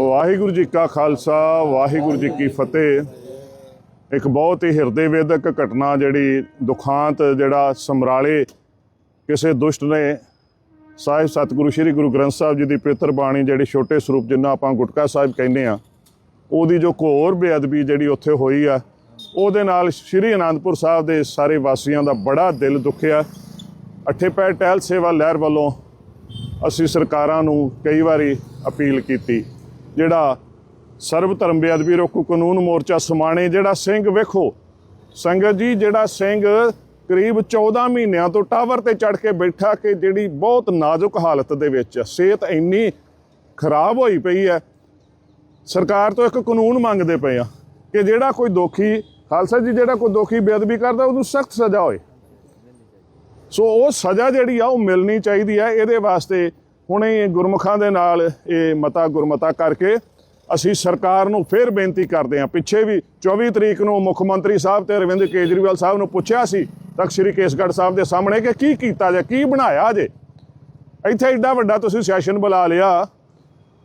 ਵਾਹਿਗੁਰੂ ਜੀ ਕਾ ਖਾਲਸਾ, ਵਾਹਿਗੁਰੂ ਜੀ ਕੀ ਫਤਿਹ। ਇੱਕ ਬਹੁਤ ਹੀ ਹਿਰਦੇ ਵੇਦਕ ਘਟਨਾ ਜਿਹੜੀ ਦੁਖਾਂਤ, ਜਿਹੜਾ ਸਮਰਾਲੇ ਕਿਸੇ ਦੁਸ਼ਟ ਨੇ ਸਾਹਿਬ ਸਤਿਗੁਰੂ ਸ੍ਰੀ ਗੁਰੂ ਗ੍ਰੰਥ ਸਾਹਿਬ ਜੀ ਦੀ ਪਵਿੱਤਰ ਬਾਣੀ ਜਿਹੜੀ ਛੋਟੇ ਸਰੂਪ ਜਿੰਨਾ ਆਪਾਂ ਗੁਟਕਾ ਸਾਹਿਬ ਕਹਿੰਦੇ ਆ ਉਹਦੀ ਜੋ ਘੋਰ ਬੇਅਦਬੀ ਜਿਹੜੀ ਉੱਥੇ ਹੋਈ ਆ, ਉਹਦੇ ਨਾਲ ਸ੍ਰੀ ਅਨੰਦਪੁਰ ਸਾਹਿਬ ਦੇ ਸਾਰੇ ਵਾਸੀਆਂ ਦਾ ਬੜਾ ਦਿਲ ਦੁਖਿਆ। ਅੱਠੇ ਪੈਰ ਟਹਿਲ ਸੇਵਾ ਲਹਿਰ ਵੱਲੋਂ ਅਸੀਂ ਸਰਕਾਰਾਂ ਨੂੰ ਕਈ ਵਾਰੀ ਅਪੀਲ ਕੀਤੀ। ਜਿਹੜਾ ਸਰਬ ਧਰਮ ਬੇਅਦਬੀ ਰੋਕੂ ਕਾਨੂੰਨ ਮੋਰਚਾ ਸਮਾਣੇ ਜਿਹੜਾ ਸਿੰਘ ਵੇਖੋ, ਸੰਗਤ ਜੀ ਜਿਹੜਾ ਸਿੰਘ ਕਰੀਬ 14 ਮਹੀਨਿਆਂ ਤੋਂ ਟਾਵਰ ਤੇ ਚੜ ਕੇ ਬੈਠਾ ਕਿ ਜਿਹੜੀ ਬਹੁਤ ਨਾਜ਼ੁਕ ਹਾਲਤ ਦੇ ਵਿੱਚ ਸਿਹਤ ਇੰਨੀ ਖਰਾਬ ਹੋਈ ਪਈ ਹੈ। ਸਰਕਾਰ ਤੋਂ ਇੱਕ ਕਾਨੂੰਨ ਮੰਗਦੇ ਪਏ ਆ ਕਿ ਜਿਹੜਾ ਕੋਈ ਦੋਖੀ, ਖਾਲਸਾ ਜੀ ਜਿਹੜਾ ਕੋਈ ਦੋਖੀ ਬੇਅਦਬੀ ਕਰਦਾ, ਉਹਨੂੰ ਸਖਤ ਸਜ਼ਾ ਹੋਏ। ਸੋ ਉਹ ਸਜ਼ਾ ਜਿਹੜੀ ਆ, ਉਹ ਮਿਲਣੀ ਚਾਹੀਦੀ ਹੈ। ਇਹਦੇ ਵਾਸਤੇ ਹੁਣੇ ਗੁਰਮੁਖਾਂ ਦੇ ਨਾਲ ਇਹ ਮਤਾ ਗੁਰਮਤਾ ਕਰਕੇ ਅਸੀਂ ਸਰਕਾਰ ਨੂੰ ਫਿਰ ਬੇਨਤੀ ਕਰਦੇ ਹਾਂ। ਪਿੱਛੇ ਵੀ 24 ਤਰੀਕ ਨੂੰ ਮੁੱਖ ਮੰਤਰੀ ਸਾਹਿਬ ਤੇ ਅਰਵਿੰਦ ਕੇਜਰੀਵਾਲ ਸਾਹਿਬ ਨੂੰ ਪੁੱਛਿਆ ਸੀ ਤਖਤ ਸ੍ਰੀ ਕੇਸਗੜ੍ਹ ਸਾਹਿਬ ਦੇ ਸਾਹਮਣੇ ਕਿ ਕੀ ਕੀਤਾ ਜੇ, ਕੀ ਬਣਾਇਆ ਜੇ? ਇੱਥੇ ਐਡਾ ਵੱਡਾ ਤੁਸੀਂ ਸੈਸ਼ਨ ਬੁਲਾ ਲਿਆ।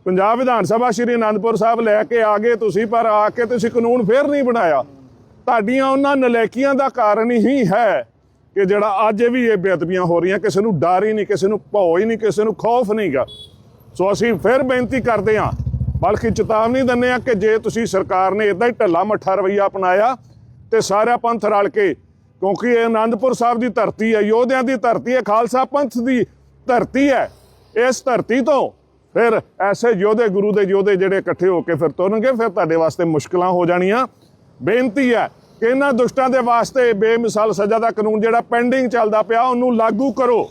ਪੰਜਾਬ ਵਿਧਾਨ ਸਭਾ ਸ਼੍ਰੀ ਅਨੰਦਪੁਰ ਸਾਹਿਬ ਲੈ ਕੇ ਆ ਗਏ ਤੁਸੀਂ, ਪਰ ਆ ਕੇ ਤੁਸੀਂ ਕਾਨੂੰਨ ਫੇਰ ਨਹੀਂ ਬਣਾਇਆ। ਤੁਹਾਡੀਆਂ ਉਹਨਾਂ ਨਲੈਕੀਆਂ ਦਾ ਕਾਰਨ ਹੀ ਹੈ ਕਿ ਜਿਹੜਾ ਅੱਜ ਵੀ ਇਹ ਬੇਅਦਬੀਆਂ ਹੋ ਰਹੀਆਂ, ਕਿਸੇ ਨੂੰ ਡਰ ਹੀ ਨਹੀਂ, ਕਿਸੇ ਨੂੰ ਭੌ ਹੀ ਨਹੀਂ, ਕਿਸੇ ਨੂੰ ਖੌਫ ਨਹੀਂਗਾ ਸੋ ਅਸੀਂ ਫਿਰ ਬੇਨਤੀ ਕਰਦੇ ਹਾਂ, ਬਲਕਿ ਚੇਤਾਵਨੀ ਦਿੰਦੇ ਹਾਂ ਕਿ ਜੇ ਤੁਸੀਂ ਸਰਕਾਰ ਨੇ ਇਦਾਂ ਹੀ ਢੱਲਾ ਮੱਠਾ ਰਵਈਆ ਅਪਣਾਇਆ ਤੇ ਸਾਰਾ ਪੰਥ ਰਲ ਕੇ, ਕਿਉਂਕਿ ਇਹ ਆਨੰਦਪੁਰ ਸਾਹਿਬ ਦੀ ਧਰਤੀ ਹੈ, ਯੋਧਿਆਂ ਦੀ ਧਰਤੀ ਹੈ, ਖਾਲਸਾ ਪੰਥ ਦੀ ਧਰਤੀ ਹੈ, ਇਸ ਧਰਤੀ ਤੋਂ ਫਿਰ ਐਸੇ ਯੋਧੇ ਗੁਰੂ ਦੇ ਯੋਧੇ ਜਿਹੜੇ ਇਕੱਠੇ ਹੋ ਕੇ ਫਿਰ ਤੁਰਨਗੇ, ਫਿਰ ਤੁਹਾਡੇ ਵਾਸਤੇ ਮੁਸ਼ਕਲਾਂ ਹੋ ਜਾਣੀਆਂ। ਬੇਨਤੀ ਹੈ ਇਹਨਾਂ ਦੁਸ਼ਟਾਂ ਦੇ ਵਾਸਤੇ ਬੇਮਿਸਾਲ ਸਜ਼ਾ ਦਾ ਕਾਨੂੰਨ ਜਿਹੜਾ ਪੈਂਡਿੰਗ ਚੱਲਦਾ ਪਿਆ, ਉਹਨੂੰ ਲਾਗੂ ਕਰੋ।